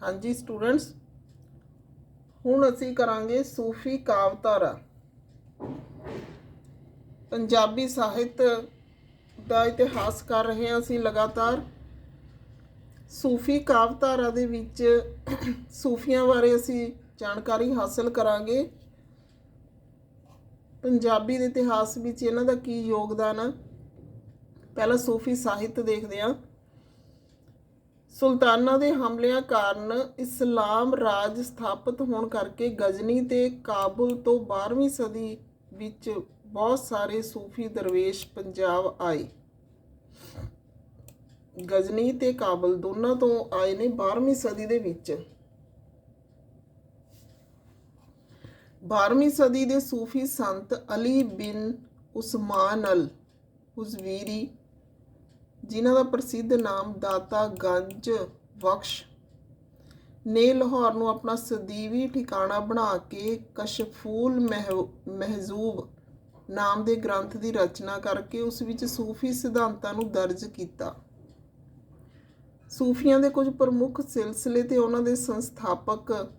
ਹਾਂਜੀ ਸਟੂਡੈਂਟਸ, ਹੁਣ ਅਸੀਂ ਕਰਾਂਗੇ ਸੂਫੀ ਕਾਵਤਾਰਾ ਪੰਜਾਬੀ ਸਾਹਿਤ ਦਾ ਇਤਿਹਾਸ ਕਰ ਰਹੇ ਹਾਂ ਅਸੀਂ ਲਗਾਤਾਰ। ਸੂਫੀ ਕਾਵਤਾਰਾ ਦੇ ਵਿੱਚ ਸੂਫੀਆਂ ਬਾਰੇ ਅਸੀਂ ਜਾਣਕਾਰੀ ਹਾਸਲ ਕਰਾਂਗੇ। ਪੰਜਾਬੀ ਦੇ ਇਤਿਹਾਸ ਵਿੱਚ ਇਹਨਾਂ ਦਾ ਕੀ ਯੋਗਦਾਨ ਆ? ਪਹਿਲਾਂ ਸੂਫੀ ਸਾਹਿਤ ਦੇਖਦੇ ਹਾਂ। ਸੁਲਤਾਨਾਂ ਦੇ ਹਮਲਿਆਂ ਕਾਰਨ ਇਸਲਾਮ ਰਾਜ ਸਥਾਪਿਤ ਹੋਣ ਕਰਕੇ ਗਜ਼ਨੀ ਤੇ ਕਾਬੁਲ ਤੋਂ 12ਵੀਂ ਸਦੀ ਵਿੱਚ ਬਹੁਤ ਸਾਰੇ ਸੂਫੀ ਦਰਵੇਸ਼ ਪੰਜਾਬ ਆਏ। ਗਜ਼ਨੀ ਤੇ ਕਾਬਲ ਦੋਨਾਂ ਤੋਂ ਆਏ ਨੇ 12ਵੀਂ ਸਦੀ ਦੇ ਵਿੱਚ। 12ਵੀਂ ਸਦੀ ਦੇ ਸੂਫੀ ਸੰਤ ਅਲੀ ਬਿਨ ਉਸਮਾਨ ਅਲ ਉਜ਼ਵੀਰੀ ਜਿਨ੍ਹਾਂ ਦਾ ਪ੍ਰਸਿੱਧ ਨਾਮ ਦਾਤਾ ਗੰਜ ਬਖਸ਼ ਨੇ ਲਾਹੌਰ ਨੂੰ ਆਪਣਾ ਸਦੀਵੀ ਠਿਕਾਣਾ ਬਣਾ ਕੇ ਕਸ਼ਫੂਲ ਮਹਿ- ਮਹਿਜ਼ੂਬ ਨਾਮ ਦੇ ਗ੍ਰੰਥ ਦੀ ਰਚਨਾ ਕਰਕੇ ਉਸ ਵਿੱਚ ਸੂਫੀ ਸਿਧਾਂਤਾਂ ਨੂੰ ਦਰਜ ਕੀਤਾ। ਸੂਫੀਆਂ ਦੇ ਕੁਝ ਪ੍ਰਮੁੱਖ ਸਿਲਸਿਲੇ ਤੇ ਉਹਨਾਂ ਦੇ ਸੰਸਥਾਪਕ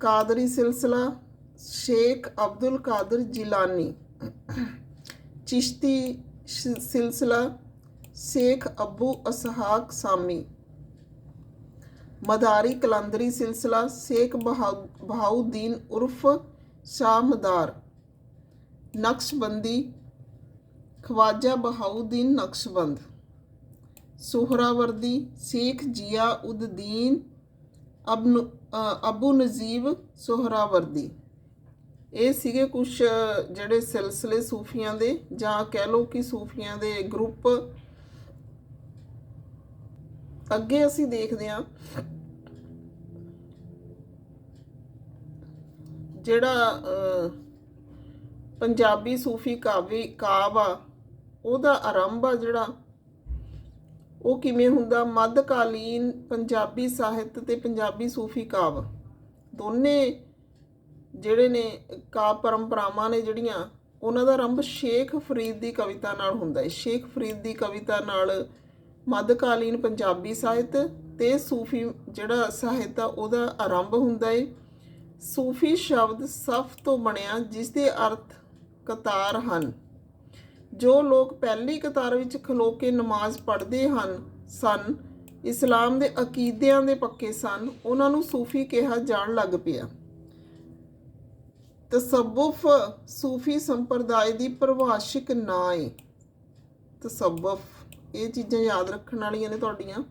ਕਾਦਰੀ ਸਿਲਸਿਲਾ, ਸ਼ੇਖ ਅਬਦੁਲ ਕਾਦਰ ਜਿਲਾਨੀ, ਚਿਸ਼ਤੀ ਸਿਲਸਿਲਾ ਸ਼ੇਖ ਅਬੂ ਅਸਹਾਕ ਸਾਮੀ। ਮਦਾਰੀ ਕਲੰਦਰੀ ਸਿਲਸਿਲਾ ਸ਼ੇਖ ਬਹਾਉ- ਬਹਾਉਦੀਨ ਉਰਫ ਸ਼ਾਹ ਮਦਾਰ ਨਕਸ਼ਬੰਦੀ ਖਵਾਜਾ ਬਹਾਉਦੀਨ ਨਕਸ਼ਬੰਦ। ਸੁਹਰਾਵਰਦੀ ਸ਼ੇਖ ਜਿਆ ਉਦਦੀਨ ਅਬੂ ਨਜੀਬ ਸੁਹਰਾਵਰਦੀ। ਇਹ ਸੀਗੇ ਕੁਝ ਜਿਹੜੇ ਸਿਲਸਿਲੇ ਸੂਫੀਆਂ ਦੇ ਜਾਂ ਕਹਿ ਲਓ ਕਿ ਸੂਫੀਆਂ ਦੇ ਗਰੁੱਪ। ਅੱਗੇ ਅਸੀਂ ਦੇਖਦੇ ਹਾਂ ਜਿਹੜਾ ਪੰਜਾਬੀ ਸੂਫੀ ਕਾਵੀ, ਕਾਵ ਆ, ਉਹਦਾ ਆਰੰਭ ਆ ਜਿਹੜਾ, ਉਹ ਕਿਵੇਂ ਹੁੰਦਾ? ਮੱਧਕਾਲੀਨ ਪੰਜਾਬੀ ਸਾਹਿਤ ਤੇ ਪੰਜਾਬੀ ਸੂਫੀ ਕਾਵ। ਦੋਨੇ ਜਿਹੜੇ ਨੇ ਕਾਵ ਪਰੰਪਰਾਵਾਂ ਨੇ ਜਿਹੜੀਆਂ, ਉਹਨਾਂ ਦਾ ਆਰੰਭ ਸ਼ੇਖ ਫਰੀਦ ਦੀ ਕਵਿਤਾ ਨਾਲ ਹੁੰਦਾ ਹੈ। ਸ਼ੇਖ ਫਰੀਦ ਦੀ ਕਵਿਤਾ ਨਾਲ ਮੱਧਕਾਲੀਨ ਪੰਜਾਬੀ ਸਾਹਿਤ ਤੇ ਸੂਫੀ ਜਿਹੜਾ ਸਾਹਿਤ ਆ, ਉਹਦਾ ਆਰੰਭ ਹੁੰਦਾ ਹੈ ਸੂਫੀ ਸ਼ਬਦ ਸਫ ਤੋਂ ਬਣਿਆ, ਜਿਸ ਦੇ ਅਰਥ ਕਤਾਰ ਹਨ। ਜੋ ਲੋਕ ਪਹਿਲੀ ਕਤਾਰ ਵਿੱਚ ਖਲੋ ਕੇ ਨਮਾਜ਼ ਪੜ੍ਹਦੇ ਹਨ, ਸਨ, ਇਸਲਾਮ ਦੇ ਅਕੀਦਿਆਂ ਦੇ ਪੱਕੇ ਸਨ, ਉਹਨਾਂ ਨੂੰ ਸੂਫੀ ਕਿਹਾ ਜਾਣ ਲੱਗ ਪਿਆ। ਤਸੱਵੁਫ ਸੂਫੀ ਸੰਪਰਦਾਇ ਦੀ ਪਰਿਭਾਸ਼ਿਕ ਨਾਂ ਹੈ ਤਸੱਵੁਫ ਇਹ ਚੀਜ਼ਾਂ ਯਾਦ ਰੱਖਣ ਵਾਲੀਆਂ ਨੇ ਤੁਹਾਡੀਆਂ।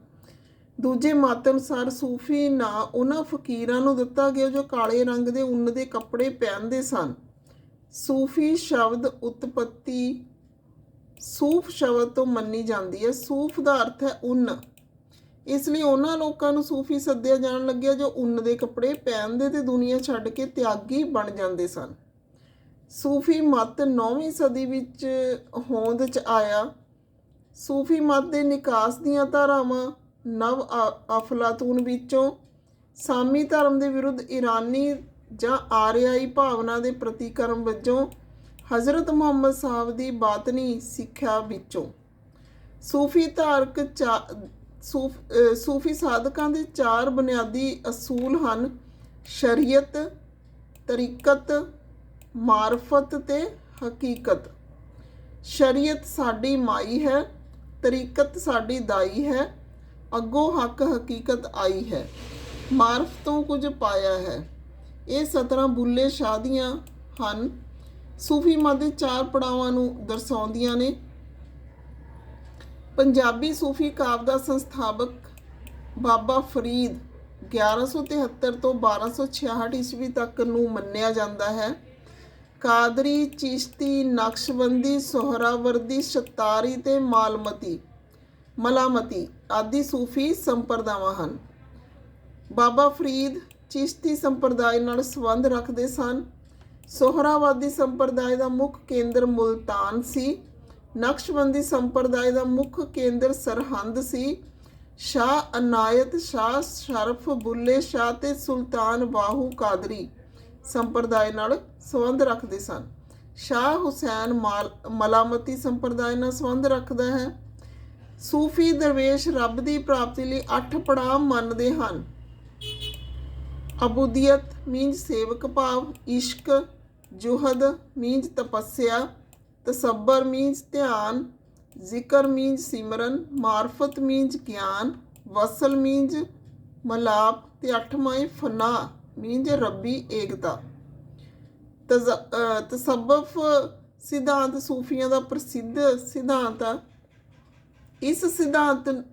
ਦੂਜੇ ਮਤ ਅਨੁਸਾਰ ਸੂਫੀ ਨਾਂ ਉਹਨਾਂ ਫਕੀਰਾਂ ਨੂੰ ਦਿੱਤਾ ਗਿਆ ਜੋ ਕਾਲੇ ਰੰਗ ਦੇ ਉੱਨ ਦੇ ਕੱਪੜੇ ਪਹਿਨਦੇ ਸਨ। ਸੂਫੀ ਸ਼ਬਦ ਉਤਪਤੀ, ਸੂਫ ਸ਼ਬਦ ਤੋਂ ਮੰਨੀ ਜਾਂਦੀ ਹੈ। ਸੂਫ ਦਾ ਅਰਥ ਹੈ ਉੱਨ। ਇਸ ਲਈ ਉਹਨਾਂ ਲੋਕਾਂ ਨੂੰ ਸੂਫੀ ਸੱਦਿਆ ਜਾਣ ਲੱਗਿਆ ਜੋ ਉੱਨ ਦੇ ਕੱਪੜੇ ਪਹਿਨਦੇ ਤੇ ਦੁਨੀਆ ਛੱਡ ਕੇ ਤਿਆਗੀ ਬਣ ਜਾਂਦੇ ਸਨ। ਸੂਫੀ ਮਤ 9ਵੀਂ ਸਦੀ ਵਿੱਚ ਹੋਂਦ 'ਚ ਆਇਆ। ਸੂਫੀ ਮਤ ਦੇ ਨਿਕਾਸ ਦੀਆਂ ਧਾਰਾਵਾਂ ਨਵ ਆ- ਅਫਲਾਤੂਨ ਵਿੱਚੋਂ ਸਾਮੀ ਧਰਮ ਦੇ ਵਿਰੁੱਧ ਈਰਾਨੀ ਜਾਂ ਆਰਿਆਈ ਭਾਵਨਾ ਦੇ ਪ੍ਰਤੀਕਰਮ ਵਜੋਂ ਹਜ਼ਰਤ ਮੁਹੰਮਦ ਸਾਹਿਬ ਦੀ ਬਾਤਨੀ ਸਿੱਖਿਆ ਵਿੱਚੋਂ। ਸੂਫੀ ਧਾਰਕ ਚਾ- ਸੂਫ ਸੂਫੀ ਸਾਧਕਾਂ ਦੇ ਚਾਰ ਬੁਨਿਆਦੀ ਅਸੂਲ ਹਨ। ਸ਼ਰੀਅਤ, ਤਰੀਕਤ, ਮਾਰਫਤ ਤੇ ਹਕੀਕਤ। ਸ਼ਰੀਅਤ ਸਾਡੀ ਮਾਈ ਹੈ, ਤਰੀਕਤ ਸਾਡੀ ਦਾਈ ਹੈ, ਅੱਗੋਂ ਹੱਕ ਹਕੀਕਤ ਆਈ ਹੈ। ਮਾਰਫ ਤੋਂ ਕੁਝ ਪਾਇਆ ਹੈ। ਇਹ ਸਤਰਾਂ ਬੁੱਲੇ ਸ਼ਾਹ ਦੀਆਂ ਹਨ। ਸੂਫੀ ਮਤ ਦੇ ਚਾਰ ਪੜਾਵਾਂ ਨੂੰ ਦਰਸਾਉਂਦੀਆਂ ਨੇ। ਪੰਜਾਬੀ ਸੂਫੀ ਕਾਵ ਦਾ ਸੰਸਥਾਪਕ ਬਾਬਾ ਫਰੀਦ 1173 ਤੋਂ 1266 ਈਸਵੀ ਤੱਕ ਨੂੰ ਮੰਨਿਆ ਜਾਂਦਾ ਹੈ। ਕਾਦਰੀ, ਚਿਸ਼ਤੀ, ਨਕਸ਼ਬੰਦੀ, ਸੋਹਰਾਵਰਦੀ, ਸ਼ਤਾਰੀ ਤੇ ਮਾਲਮਤੀ, ਮਲਾਮਤੀ ਆਦਿ ਸੂਫੀ ਸੰਪਰਦਾਵਾਂ ਹਨ। ਬਾਬਾ ਫਰੀਦ ਚਿਸ਼ਤੀ ਸੰਪਰਦਾਇ ਨਾਲ ਸੰਬੰਧ ਰੱਖਦੇ ਸਨ। ਸੋਹਰਾਵਾਦੀ ਸੰਪਰਦਾਇ ਦਾ ਮੁੱਖ ਕੇਂਦਰ ਮੁਲਤਾਨ ਸੀ। ਨਕਸ਼ਬੰਦੀ ਸੰਪਰਦਾਇ ਦਾ ਮੁੱਖ ਕੇਂਦਰ ਸਰਹੰਦ ਸੀ। ਸ਼ਾਹ ਅਨਾਇਤ, ਸ਼ਾਹ ਸ਼ਰਫ, ਬੁੱਲੇ ਸ਼ਾਹ ਤੇ ਸੁਲਤਾਨ ਬਾਹੂ ਕਾਦਰੀ ਸੰਪਰਦਾਇ ਨਾਲ ਸੰਬੰਧ ਰੱਖਦੇ ਸਨ। ਸ਼ਾਹ ਹੁਸੈਨ ਮਾਲ- ਮਲਾਮਤੀ ਸੰਪਰਦਾਇ ਨਾਲ ਸੰਬੰਧ ਰੱਖਦਾ ਹੈ। ਸੂਫੀ ਦਰਵੇਸ਼ ਰੱਬ ਦੀ ਪ੍ਰਾਪਤੀ ਲਈ ਅੱਠ ਪੜਾਅ ਮੰਨਦੇ ਹਨ। ਅਬੂਦੀਅਤ ਮੀਨਸ ਸੇਵਕ ਭਾਵ, ਇਸ਼ਕ, ਜੁਹਦ ਮੀਨਸ ਤਪੱਸਿਆ ਤਸੱਬਰ ਮੀਨਸ ਧਿਆਨ, ਜ਼ਿਕਰ ਮੀਨਸ ਸਿਮਰਨ, ਮਾਰਫਤ ਮੀਨਸ ਗਿਆਨ, ਵਸਲ ਮੀਨਸ ਮਲਾਪ ਤੇ ਅੱਠਵਾਂ ਹੈ ਫਨਾ ਮੀਨਸ ਰੱਬੀ ਏਕਤਾ। ਤਜ਼- ਅਹ ਸਿਧਾਂਤ ਸੂਫੀਆਂ ਦਾ ਪ੍ਰਸਿੱਧ ਸਿਧਾਂਤ ਆ। ਇਸ ਸਿਧਾਂਤ,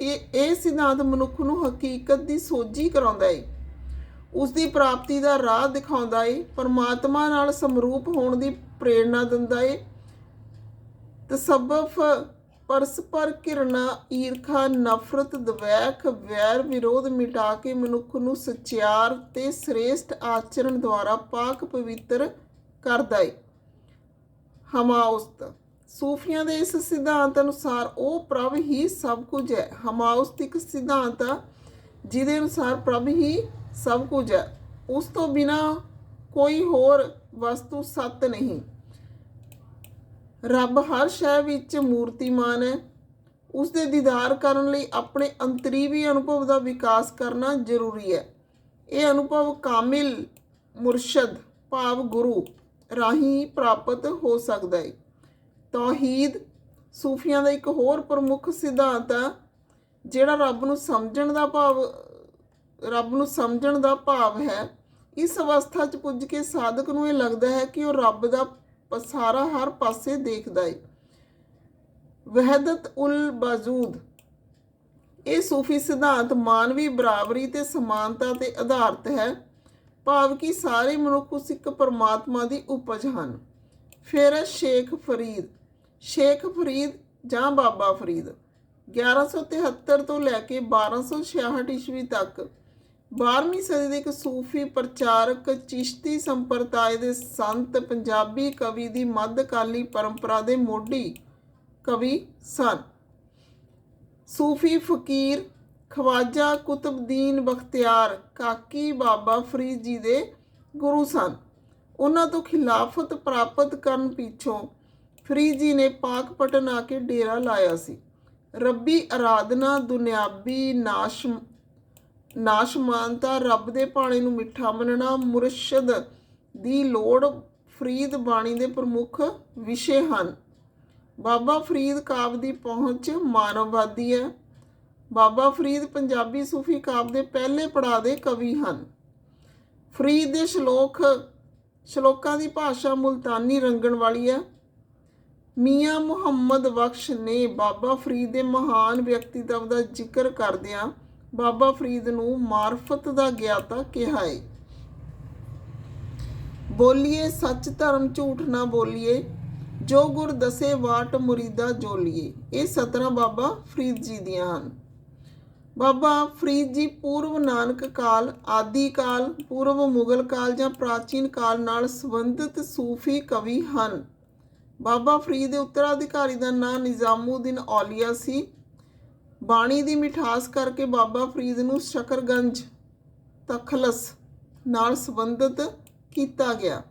ਇਹ ਇਹ ਸਿਧਾਂਤ ਮਨੁੱਖ ਨੂੰ ਹਕੀਕਤ ਦੀ ਸੋਝੀ ਕਰਾਉਂਦਾ ਹੈ ਉਸ ਦੀ ਪ੍ਰਾਪਤੀ ਦਾ ਰਾਹ ਦਿਖਾਉਂਦਾ ਏ, ਪਰਮਾਤਮਾ ਨਾਲ ਸਮਰੂਪ ਹੋਣ ਦੀ ਪ੍ਰੇਰਣਾ ਦਿੰਦਾ ਏ। ਤਸੱਵਫ ਪਰਸਪਰ ਕਿਰਨਾ ਈਰਖਾ, ਨਫ਼ਰਤ, ਦਵੈਖ, ਵੈਰ ਵਿਰੋਧ ਮਿਟਾ ਕੇ ਮਨੁੱਖ ਨੂੰ ਸਚਿਆਰ ਤੇ ਸ੍ਰੇਸ਼ਟ ਆਚਰਣ ਦੁਆਰਾ ਪਾਕ ਪਵਿੱਤਰ ਕਰਦਾ ਹੈ ਹਮਾਉਸਤ। ਸੂਫੀਆਂ ਦੇ ਇਸ ਸਿਧਾਂਤ ਅਨੁਸਾਰ ਉਹ ਪ੍ਰਭ ਹੀ ਸਭ ਕੁਝ ਹੈ। ਹਮਾਉਸਤ ਇੱਕ ਸਿਧਾਂਤ ਆ, ਜਿਹਦੇ ਅਨੁਸਾਰ ਪ੍ਰਭ ਹੀ ਸਭ ਕੁਝ ਹੈ। ਉਸ ਤੋਂ ਬਿਨਾ ਕੋਈ ਹੋਰ ਵਸਤੂ ਸੱਤ ਨਹੀਂ। ਰੱਬ ਹਰ ਸ਼ੈ ਵਿੱਚ ਮੂਰਤੀਮਾਨ ਹੈ। ਉਸ ਦੇ ਦੀਦਾਰ ਕਰਨ ਲਈ ਆਪਣੇ ਅੰਤਰੀਵੀ ਅਨੁਭਵ ਦਾ ਵਿਕਾਸ ਕਰਨਾ ਜ਼ਰੂਰੀ ਹੈ। ਇਹ ਅਨੁਭਵ ਕਾਮਿਲ, ਮੁਰਸ਼ਦ, ਭਾਵ ਗੁਰੂ ਰਾਹੀਂ ਪ੍ਰਾਪਤ ਹੋ ਸਕਦਾ ਹੈ। ਤੌਹੀਦ ਸੂਫੀਆਂ ਦਾ ਇੱਕ ਹੋਰ ਪ੍ਰਮੁੱਖ ਸਿਧਾਂਤ ਹੈ, ਜਿਹੜਾ ਰੱਬ ਨੂੰ ਸਮਝਣ ਦਾ ਭਾਵ ਰੱਬ ਨੂੰ ਸਮਝਣ ਦਾ ਭਾਵ ਹੈ। ਇਸ ਅਵਸਥਾ 'ਚ ਪੁੱਜ ਕੇ ਸਾਧਕ ਨੂੰ ਇਹ ਲੱਗਦਾ ਹੈ ਕਿ ਉਹ ਰੱਬ ਦਾ ਪਸਾਰਾ ਹਰ ਪਾਸੇ ਦੇਖਦਾ ਹੈ ਵਹਿਦਤ ਉਲ ਬਾਜੂਦ। ਇਹ ਸੂਫੀ ਸਿਧਾਂਤ ਮਾਨਵੀ ਬਰਾਬਰੀ ਤੇ ਸਮਾਨਤਾ ਤੇ ਆਧਾਰਿਤ ਹੈ, ਭਾਵ ਕਿ ਸਾਰੇ ਮਨੁੱਖ ਉਸ ਇੱਕ ਪਰਮਾਤਮਾ ਦੀ ਉਪਜ ਹਨ। ਫਿਰ ਸ਼ੇਖ ਫਰੀਦ। ਸ਼ੇਖ ਫਰੀਦ ਜਾਂ ਬਾਬਾ ਫਰੀਦ। 1173 ਤੋਂ ਲੈ ਕੇ 1266 ਈਸਵੀ ਤੱਕ 12ਵੀਂ ਸਦੀ ਦੇ ਇੱਕ ਸੂਫੀ ਪ੍ਰਚਾਰਕ ਚਿਸ਼ਤੀ ਸੰਪਰਦਾਇ ਦੇ ਸੰਤ ਪੰਜਾਬੀ ਕਵੀ ਦੀ ਮੱਧਕਾਲੀ ਪਰੰਪਰਾ ਦੇ ਮੋਢੀ ਕਵੀ ਸਨ। ਸੂਫੀ ਫਕੀਰ ਖਵਾਜਾ ਕੁਤਬਦੀਨ ਬਖਤਿਆਰ ਕਾਕੀ ਬਾਬਾ ਫਰੀਦ ਜੀ ਦੇ ਗੁਰੂ ਸਨ। ਉਹਨਾਂ ਤੋਂ ਖਿਲਾਫਤ ਪ੍ਰਾਪਤ ਕਰਨ ਪਿੱਛੋਂ ਫਰੀਦ ਜੀ ਨੇ ਪਾਕ ਪਟਨ ਆ ਕੇ ਡੇਰਾ ਲਾਇਆ ਸੀ। ਰੱਬੀ ਆਰਾਧਨਾ ਦੁਨਿਆਵੀ ਨਾਸ਼ ਨਾਸ਼ਮਾਨਤਾ ਰੱਬ ਦੇ ਬਾਣੀ ਨੂੰ ਮਿੱਠਾ ਮੰਨਣਾ ਮੁਰਸ਼ਦ ਦੀ ਲੋੜ ਫਰੀਦ ਬਾਣੀ ਦੇ ਪ੍ਰਮੁੱਖ ਵਿਸ਼ੇ ਹਨ। ਬਾਬਾ ਫਰੀਦ ਕਾਵ ਦੀ ਪਹੁੰਚ ਮਾਨਵਵਾਦੀ ਹੈ। ਬਾਬਾ ਫਰੀਦ ਪੰਜਾਬੀ ਸੂਫੀ ਕਾਵ ਦੇ ਪਹਿਲੇ ਪੜਾਅ ਦੇ ਕਵੀ ਹਨ। ਫਰੀਦ ਦੇ ਸ਼ਲੋਕ, ਸ਼ਲੋਕਾਂ ਦੀ ਭਾਸ਼ਾ ਮੁਲਤਾਨੀ ਰੰਗਣ ਵਾਲੀ ਹੈ। ਮੀਆਂ ਮੁਹੰਮਦ ਬਖਸ਼ ਨੇ ਬਾਬਾ ਫਰੀਦ ਦੇ ਮਹਾਨ ਵਿਅਕਤੀਤਵ ਦਾ ਜ਼ਿਕਰ ਕਰਦਿਆਂ ਬਾਬਾ ਫਰੀਦ ਨੂੰ ਮਾਰਫਤ ਦਾ ਗਿਆਤਾ ਕਿਹਾ ਹੈ ਬੋਲੀਏ, ਸੱਚ ਧਰਮ ਝੂਠ ਨਾ ਬੋਲੀਏ, ਜੋ ਗੁਰ ਦਸੇ ਵਾਟ ਮੁਰੀਦਾ ਜੋਲੀਏ। ਇਹ ਸਤਰਾਂ ਬਾਬਾ ਫਰੀਦ ਜੀ ਦੀਆਂ ਹਨ। ਬਾਬਾ ਫਰੀਦ ਜੀ ਪੂਰਵ ਨਾਨਕ ਕਾਲ, ਆਦਿ ਕਾਲ, ਪੂਰਵ ਮੁਗਲ ਕਾਲ ਜਾਂ ਪ੍ਰਾਚੀਨ ਕਾਲ ਨਾਲ ਸੰਬੰਧਿਤ ਸੂਫੀ ਕਵੀ ਹਨ। ਬਾਬਾ ਫਰੀਦ ਦੇ ਉੱਤਰਾਧਿਕਾਰੀ ਦਾ ਨਾਂ ਨਿਜ਼ਾਮੂਦੀਨ ਔਲੀਆ ਸੀ। ਬਾਣੀ ਦੀ ਮਿਠਾਸ ਕਰਕੇ ਬਾਬਾ ਫਰੀਦ ਨੂੰ ਸ਼ਕਰਗੰਜ ਤਖਲਸ ਨਾਲ ਸੰਬੰਧਿਤ ਕੀਤਾ ਗਿਆ।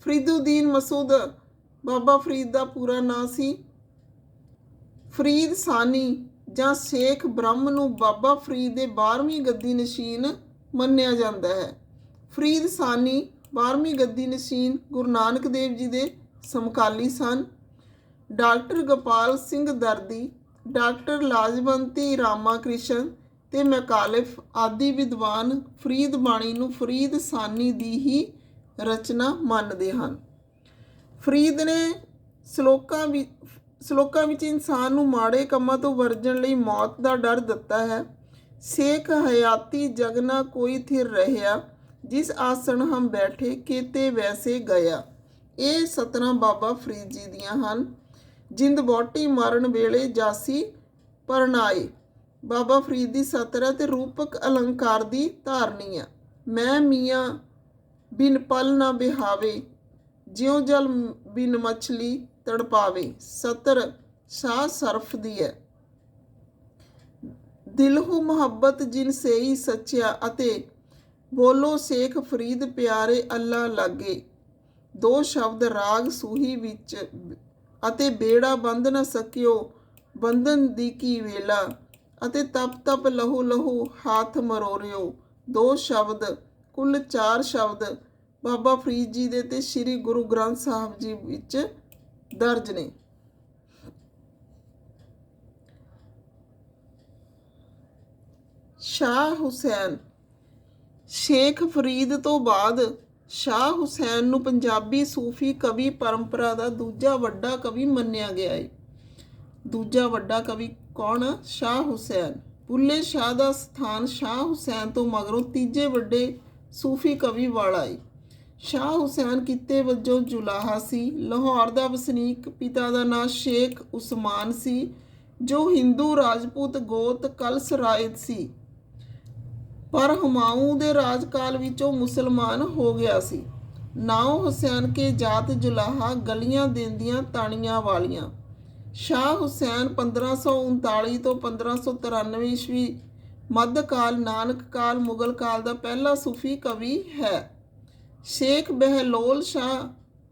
ਫਰੀਦੁਦੀਨ ਮਸੂਦ ਬਾਬਾ ਫਰੀਦ ਦਾ ਪੂਰਾ ਨਾਂ ਸੀ ਫਰੀਦ ਸਾਨੀ ਜਾਂ ਸ਼ੇਖ ਬ੍ਰਹਮ ਨੂੰ ਬਾਬਾ ਫਰੀਦ ਦੇ 12ਵੀਂ ਗੱਦੀ ਨਸ਼ੀਨ ਮੰਨਿਆ ਜਾਂਦਾ ਹੈ। ਫਰੀਦ ਸਾਨੀ 12ਵੀਂ ਗੱਦੀ ਨਸ਼ੀਨ ਗੁਰੂ ਨਾਨਕ ਦੇਵ ਜੀ ਦੇ ਸਮਕਾਲੀ ਸਨ। ਡਾਕਟਰ ਗੋਪਾਲ ਸਿੰਘ ਦਰਦੀ ਡਾਕਟਰ ਲਾਜਵੰਤੀ ਰਾਮਾ ਕ੍ਰਿਸ਼ਨ ਤੇ ਮੈਕਾਲਿਫ ਆਦਿ ਵਿਦਵਾਨ ਫਰੀਦ ਬਾਣੀ ਨੂੰ ਫਰੀਦ ਸਾਨੀ ਦੀ ਹੀ ਰਚਨਾ ਮੰਨਦੇ ਹਨ। ਫਰੀਦ ਨੇ ਸ਼ਲੋਕਾਂ ਵਿੱਚ ਸ਼ਲੋਕਾਂ ਵਿੱਚ ਇਨਸਾਨ ਨੂੰ ਮਾੜੇ ਕੰਮਾਂ ਤੋਂ ਵਰਜਣ ਲਈ ਮੌਤ ਦਾ ਡਰ ਦਿੱਤਾ ਹੈ। ਸੇਖ ਹਯਾਤੀ ਜਗਨਾ ਕੋਈ ਥਿਰ ਰਹਿਆ, ਜਿਸ ਆਸਣ ਹਮ ਬੈਠੇ, ਕੀਤੇ ਵੈਸੇ ਗਿਆ। ਇਹ ਸਤਨਾ ਬਾਬਾ ਫਰੀਦ ਜੀ ਦੀਆਂ ਹਨ। ਜਿੰਦ ਬੋਟੀ ਮਾਰਨ ਵੇਲੇ ਜਾਸੀ ਪਰਨਾਏ ਬਾਬਾ ਫਰੀਦ ਦੀ ਸਤਰਾ ਤੇ ਰੂਪਕ ਅਲੰਕਾਰ ਦੀ ਧਾਰਨੀ ਆ। ਮੈਂ ਮੀਆਂ ਬਿਨ ਪਲ ਨਾ ਬਿਹਾਵੇ, ਜਿਉ ਜਲ ਬਿਨ ਮਛਲੀ ਤੜਪਾਵੇ। ਸਤਰ ਸ਼ਾਹ ਸਰਫ ਦੀ ਹੈ ਦਿਲਹੂ ਮੁਹੱਬਤ ਜਿਨ ਸੇਈ ਸੱਚਿਆ ਅਤੇ ਬੋਲੋ ਸ਼ੇਖ ਫਰੀਦ ਪਿਆਰੇ ਅੱਲਾ ਲਾਗੇ। ਦੋ ਸ਼ਬਦ ਰਾਗ ਸੂਹੀ ਵਿੱਚ ਅਤੇ ਬੇੜਾ ਬੰਧ ਨਾ ਸਕਿਓ, ਬੰਧਨ ਦੀ ਕੀ ਵੇਲਾ? ਅਤੇ ਤਪ ਤਪ ਲਹੂ ਲਹੂ ਹੱਥ ਮਰੋਰਿਓ। ਦੋ ਸ਼ਬਦ, ਕੁੱਲ ਚਾਰ ਸ਼ਬਦ। ਬਾਬਾ ਫਰੀਦ ਜੀ ਦੇ ਤੇ ਸ੍ਰੀ ਗੁਰੂ ਗ੍ਰੰਥ ਸਾਹਿਬ ਜੀ ਵਿੱਚ ਦਰਜ ਨੇ। ਸ਼ਾਹ ਹੁਸੈਨ, ਸ਼ੇਖ ਫਰੀਦ ਤੋਂ ਬਾਅਦ ਸ਼ਾਹ ਹੁਸੈਨ ਨੂੰ ਪੰਜਾਬੀ ਸੂਫੀ ਕਵੀ ਪਰੰਪਰਾ ਦਾ ਦੂਜਾ ਵੱਡਾ ਕਵੀ ਮੰਨਿਆ ਗਿਆ ਹੈ ਦੂਜਾ ਵੱਡਾ ਕਵੀ ਕੌਣ? ਆ? ਸ਼ਾਹ ਹੁਸੈਨ। ਬੁੱਲੇ ਸ਼ਾਹ ਦਾ ਸਥਾਨ ਸ਼ਾਹ ਹੁਸੈਨ ਤੋਂ ਮਗਰੋਂ ਤੀਜੇ ਵੱਡੇ ਸੂਫੀ ਕਵੀ ਵਾਲਾ ਹੈ ਸ਼ਾਹ ਹੁਸੈਨ ਕਿੱਤੇ ਵਜੋਂ ਜੁਲਾਹਾ ਸੀ। ਲਾਹੌਰ ਦਾ ਵਸਨੀਕ ਪਿਤਾ ਦਾ ਨਾਂ ਸ਼ੇਖ ਉਸਮਾਨ ਸੀ, ਜੋ ਹਿੰਦੂ ਰਾਜਪੂਤ ਗੋਤ ਕਲਸ ਰਾਇਤ ਸੀ। ਪਰ ਹੁਮਾਊਂ ਦੇ ਰਾਜਕਾਲ ਵਿੱਚ ਉਹ ਮੁਸਲਮਾਨ ਹੋ ਗਿਆ ਸੀ। ਨਾਉ ਹੁਸੈਨ ਕੇ ਜਾਤ ਜੁਲਾਹਾ ਗਲੀਆਂ ਦਿੰਦੀਆਂ ਤਾਣੀਆਂ ਵਾਲੀਆਂ। ਸ਼ਾਹ ਹੁਸੈਨ 1539 ਤੋਂ 1593 ਈਸਵੀ ਮੱਧਕਾਲ ਨਾਨਕ ਕਾਲ ਮੁਗਲ ਕਾਲ ਦਾ ਪਹਿਲਾ ਸੂਫੀ ਕਵੀ ਹੈ। ਸ਼ੇਖ ਬਹਿਲੋਲ ਸ਼ਾਹ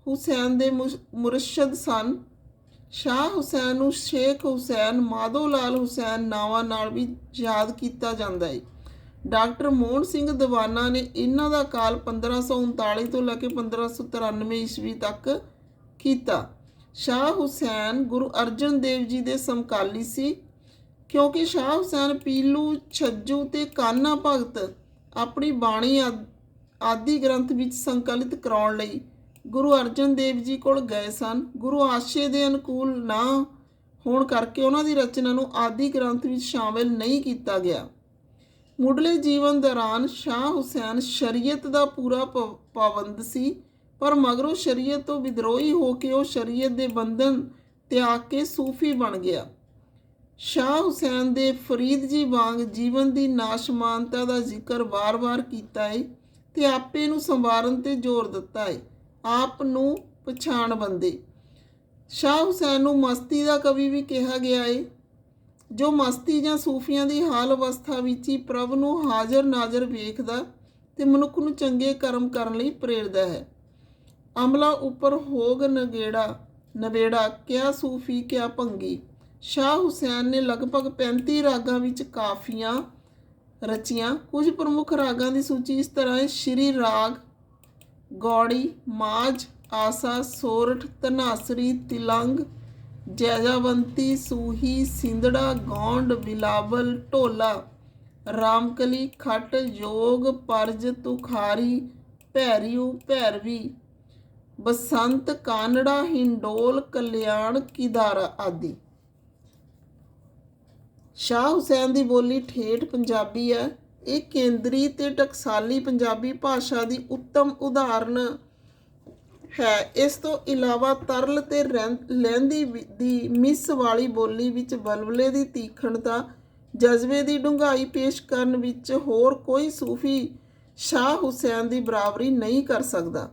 ਹੁਸੈਨ ਦੇ ਮੁਸ਼- ਮੁਰਸ਼ਦ ਸਨ। ਸ਼ਾਹ ਹੁਸੈਨ ਨੂੰ ਸ਼ੇਖ ਹੁਸੈਨ ਮਾਧੋ ਲਾਲ ਹੁਸੈਨ ਨਾਵਾਂ ਨਾਲ ਵੀ ਯਾਦ ਕੀਤਾ ਜਾਂਦਾ ਹੈ ਡਾਕਟਰ ਮੋਹਨ ਸਿੰਘ ਦੀਵਾਨਾ ਨੇ ਇਹਨਾਂ ਦਾ ਕਾਲ 1539 ਤੋਂ ਲੈ ਕੇ 1593 ਈਸਵੀ ਤੱਕ ਕੀਤਾ। ਸ਼ਾਹ ਹੁਸੈਨ ਗੁਰੂ ਅਰਜਨ ਦੇਵ ਜੀ ਦੇ ਸਮਕਾਲੀ ਸੀ। ਕਿਉਂਕਿ ਸ਼ਾਹ ਹੁਸੈਨ ਪੀਲੂ, ਛੱਜੂ ਤੇ ਕਾਨਾ ਭਗਤ ਆਪਣੀ ਬਾਣੀ ਆਦ- ਆਦਿ ਗ੍ਰੰਥ ਵਿੱਚ ਸੰਕਲਿਤ ਕਰਾਉਣ ਲਈ ਗੁਰੂ ਅਰਜਨ ਦੇਵ ਜੀ ਕੋਲ ਗਏ ਸਨ। ਗੁਰੂ ਆਸ਼ੇ ਦੇ ਅਨੁਕੂਲ ਨਾ ਹੋਣ ਕਰਕੇ ਉਹਨਾਂ ਦੀ ਰਚਨਾ ਨੂੰ ਆਦਿ ਗ੍ਰੰਥ ਵਿੱਚ ਸ਼ਾਮਿਲ ਨਹੀਂ ਕੀਤਾ ਗਿਆ। ਮੁੱਢਲੇ ਜੀਵਨ ਦੌਰਾਨ ਸ਼ਾਹ ਹੁਸੈਨ ਸ਼ਰੀਅਤ ਦਾ ਪੂਰਾ ਪ- ਪਾਬੰਦ ਸੀ, ਪਰ ਮਗਰੋਂ ਸ਼ਰੀਅਤ ਤੋਂ ਵਿਦਰੋਹੀ ਹੋ ਕੇ ਉਹ ਸ਼ਰੀਅਤ ਦੇ ਬੰਧਨ ਤਿਆਗ ਕੇ ਸੂਫੀ ਬਣ ਗਿਆ। ਸ਼ਾਹ ਹੁਸੈਨ ਦੇ ਫਰੀਦ ਜੀ ਵਾਂਗ ਜੀਵਨ ਦੀ ਨਾਸ਼ਮਾਨਤਾ ਦਾ ਜ਼ਿਕਰ ਵਾਰ-ਵਾਰ ਕੀਤਾ ਹੈ ਤੇ ਆਪੇ ਨੂੰ ਸੰਵਾਰਨ ਤੇ ਜ਼ੋਰ ਦਿੱਤਾ ਹੈ ਆਪ ਨੂੰ ਪਛਾਣ ਬੰਦੇ। ਸ਼ਾਹ ਹੁਸੈਨ ਨੂੰ ਮਸਤੀ ਦਾ ਕਵੀ ਵੀ ਕਿਹਾ ਗਿਆ ਹੈ ਜੋ ਮਸਤੀ ਜਾਂ ਸੂਫੀਆਂ ਦੀ ਹਾਲ ਅਵਸਥਾ ਵਿੱਚ ਹੀ ਪ੍ਰਭ ਨੂੰ ਹਾਜ਼ਰ ਨਾਜ਼ਰ ਵੇਖਦਾ ਤੇ ਮਨੁੱਖ ਨੂੰ ਚੰਗੇ ਕਰਮ ਕਰਨ ਲਈ ਪ੍ਰੇਰਦਾ ਹੈ। ਅਮਲਾ ਉੱਪਰ ਹੋਗ ਨਗੇੜਾ, ਨਵੇੜਾ, ਕਿਆ ਸੂਫੀ, ਕਿਆ ਭੰਗੀ। ਸ਼ਾਹ ਹੁਸੈਨ ਨੇ ਲਗਭਗ 35 ਰਾਗਾਂ ਵਿੱਚ ਕਾਫੀਆਂ ਰਚੀਆਂ। ਕੁਝ ਪ੍ਰਮੁੱਖ ਰਾਗਾਂ ਦੀ ਸੂਚੀ ਇਸ ਤਰ੍ਹਾਂ ਹੈ, ਸ਼੍ਰੀ ਰਾਗ, ਗੌੜੀ, ਮਾਝ, ਆਸਾ, ਸੋਰਠ, ਧਨਾਸਰੀ, ਤਿਲੰਗ ਜੈਜਾਵੰਤੀ ਸੂਹੀ ਸਿੰਧੜਾ ਗੌਂਡ ਬਿਲਾਵਲ ਢੋਲਾ। ਰਾਮਕਲੀ ਖੱਟ ਯੋਗ ਪਰਜ ਤੁਖਾਰੀ ਭੈਰਿਉ ਭੈਰਵੀ। ਬਸੰਤ ਕਾਨੜਾ ਹਿੰਡੋਲ ਕਲਿਆਣ ਕਿਦਾਰਾ ਆਦਿ। ਸ਼ਾਹ ਹੁਸੈਨ ਦੀ ਬੋਲੀ ਠੇਠ ਪੰਜਾਬੀ ਹੈ। ਇਹ ਕੇਂਦਰੀ ਤੇ ਟਕਸਾਲੀ ਪੰਜਾਬੀ ਭਾਸ਼ਾ ਦੀ ਉੱਤਮ ਉਦਾਹਰਨ ਹੈ। ਇਸ ਤੋਂ ਇਲਾਵਾ ਤਰਲ ਤੇ ਰਹਿੰ- ਲਹਿੰਦੀ ਵੀ- ਦੀ ਮਿਸ ਵਾਲੀ ਬੋਲੀ ਵਿੱਚ ਬਲਬਲੇ ਦੀ ਤੀਖਣਤਾ, ਜਜ਼ਬੇ ਦੀ ਡੂੰਘਾਈ ਪੇਸ਼ ਕਰਨ ਵਿੱਚ ਹੋਰ ਕੋਈ ਸੂਫੀ ਸ਼ਾਹ ਹੁਸੈਨ ਦੀ ਬਰਾਬਰੀ ਨਹੀਂ ਕਰ ਸਕਦਾ।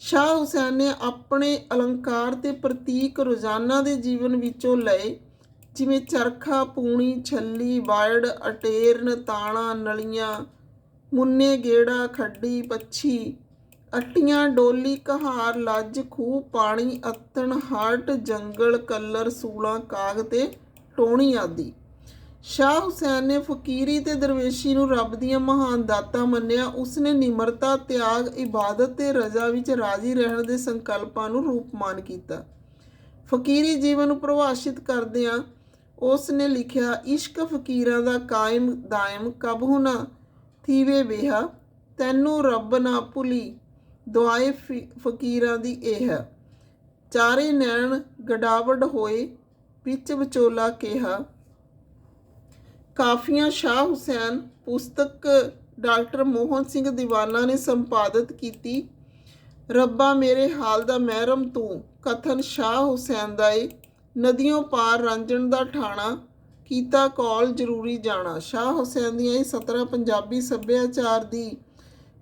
ਸ਼ਾਹ ਹੁਸੈਨ ਨੇ ਆਪਣੇ ਅਲੰਕਾਰ ਤੇ ਪ੍ਰਤੀਕ ਰੋਜ਼ਾਨਾ ਦੇ ਜੀਵਨ ਵਿੱਚੋਂ ਲਏ, ਜਿਵੇਂ ਚਰਖਾ, ਪੂਣੀ, ਛੱਲੀ, ਵਾਇੜ, ਅਟੇਰਨ, ਤਾਣਾ, ਨਲੀਆਂ, ਮੁੰਨੇ, ਗੇੜਾ, ਖੱਡੀ, ਪੱਛੀ ਅਟੀਆਂ ਡੋਲੀ ਕਹਾਰ ਲੱਜ ਖੂਹ ਪਾਣੀ ਅਤਣ ਹਰਟ ਜੰਗਲ ਕੱਲਰ ਸੂਲਾਂ ਕਾਗ ਤੇ ਟੋਣੀ ਆਦਿ। ਸ਼ਾਹ ਹੁਸੈਨ ਨੇ ਫਕੀਰੀ ਤੇ ਦਰਵੇਸ਼ੀ ਨੂੰ ਰੱਬ ਦੀਆਂ ਮਹਾਨ ਦਾਤਾਂ ਮੰਨਿਆ। ਉਸਨੇ ਨਿਮਰਤਾ, ਤਿਆਗ, ਇਬਾਦਤ ਤੇ ਰਜ਼ਾ ਵਿੱਚ ਰਾਜ਼ੀ ਰਹਿਣ ਦੇ ਸੰਕਲਪਾਂ ਨੂੰ ਰੂਪਮਾਨ ਕੀਤਾ। ਫਕੀਰੀ ਜੀਵਨ ਨੂੰ ਪ੍ਰਭਾਸ਼ਿਤ ਕਰਦਿਆਂ ਉਸ ਨੇ ਲਿਖਿਆ, ਇਸ਼ਕ ਫਕੀਰਾਂ ਦਾ ਕਾਇਮ ਦਾਇਮ ਕਬਹੁ ਨਾ ਥੀਵੇ ਬੇਹਾ ਤੈਨੂੰ ਰੱਬ ਨਾ ਭੁਲੀ ਦੁਆਏ ਫਿ- ਫਕੀਰਾਂ ਦੀ ਇਹ ਹੈ। ਚਾਰੇ ਨੈਣ ਗਡਾਵੜ ਹੋਏ, ਵਿੱਚ ਵਿਚੋਲਾ ਕਿਹਾ, ਕਾਫੀਆਂ ਸ਼ਾਹ ਹੁਸੈਨ, ਪੁਸਤਕ ਡਾਕਟਰ ਮੋਹਨ ਸਿੰਘ ਦੀਵਾਨਾ ਨੇ ਸੰਪਾਦਿਤ ਕੀਤੀ। ਰੱਬਾ ਮੇਰੇ ਹਾਲ ਦਾ ਮਹਿਰਮ ਤੂੰ, ਕਥਨ ਸ਼ਾਹ ਹੁਸੈਨ ਦਾ ਏ। ਨਦੀਆਂ ਪਾਰ ਰਾਂਝਣ ਦਾ ਠਾਣਾ, ਕੀਤਾ ਕੌਲ ਜ਼ਰੂਰੀ ਜਾਣਾ। ਸ਼ਾਹ ਹੁਸੈਨ ਦੀਆਂ ਇਹ 17 ਪੰਜਾਬੀ ਸੱਭਿਆਚਾਰ ਦੀ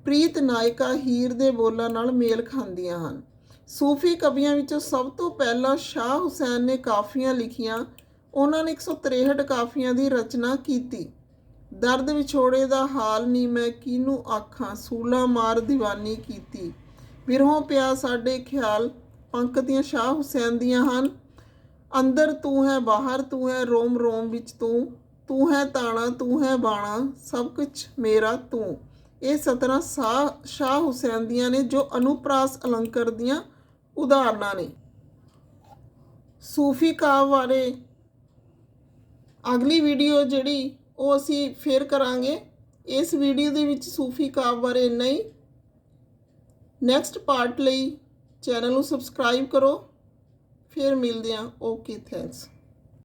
ਪ੍ਰੀਤ ਨਾਇਕਾ ਹੀਰ ਦੇ ਬੋਲਾਂ ਨਾਲ ਮੇਲ ਖਾਂਦੀਆਂ ਹਨ। ਸੂਫੀ ਕਵੀਆਂ ਵਿੱਚੋਂ ਸਭ ਤੋਂ ਪਹਿਲਾਂ ਸ਼ਾਹ ਹੁਸੈਨ ਨੇ ਕਾਫੀਆਂ ਲਿਖੀਆਂ। ਉਹਨਾਂ ਨੇ 163 ਕਾਫੀਆਂ ਦੀ ਰਚਨਾ ਕੀਤੀ। ਦਰਦ ਵਿਛੋੜੇ ਦਾ ਹਾਲ ਨਹੀਂ ਮੈਂ ਕਿਹਨੂੰ ਆਖਾਂ, ਸੂਲਾ ਮਾਰ ਦੀਵਾਨੀ ਕੀਤੀ। ਬਿਰਹੋਂ ਪਿਆ ਸਾਡੇ ਖਿਆਲ ਪੰਕਤੀਆਂ ਸ਼ਾਹ ਹੁਸੈਨ ਦੀਆਂ ਹਨ। ਅੰਦਰ ਤੂੰ ਹੈ, ਬਾਹਰ ਤੂੰ ਹੈ, ਰੋਮ ਰੋਮ ਵਿੱਚ ਤੂੰ। ਤੂੰ ਹੈ ਤਾਣਾ, ਤੂੰ ਹੈ ਬਾਣਾ, ਸਭ ਕੁਝ ਮੇਰਾ ਤੂੰ। ਇਹ ਸਤਰਾਂ ਸ਼ਾਹ ਸ਼ਾਹ ਹੁਸੈਨ ਦੀਆਂ ਨੇ ਜੋ ਅਨੁਪ੍ਰਾਸ ਅਲੰਕਾਰ ਦੀਆਂ ਉਦਾਹਰਨਾਂ ਨੇ। ਸੂਫੀ ਕਾਵ ਬਾਰੇ ਅਗਲੀ ਵੀਡੀਓ ਜਿਹੜੀ ਉਹ ਅਸੀਂ ਫੇਰ ਕਰਾਂਗੇ। ਇਸ ਵੀਡੀਓ ਦੇ ਵਿੱਚ ਸੂਫੀ ਕਾਵ ਬਾਰੇ ਇੰਨਾ ਹੀ। ਨੈਕਸਟ ਪਾਰਟ ਲਈ ਚੈਨਲ ਨੂੰ ਸਬਸਕ੍ਰਾਈਬ ਕਰੋ। ਫਿਰ ਮਿਲਦੇ ਹਾਂ। Okay, thanks.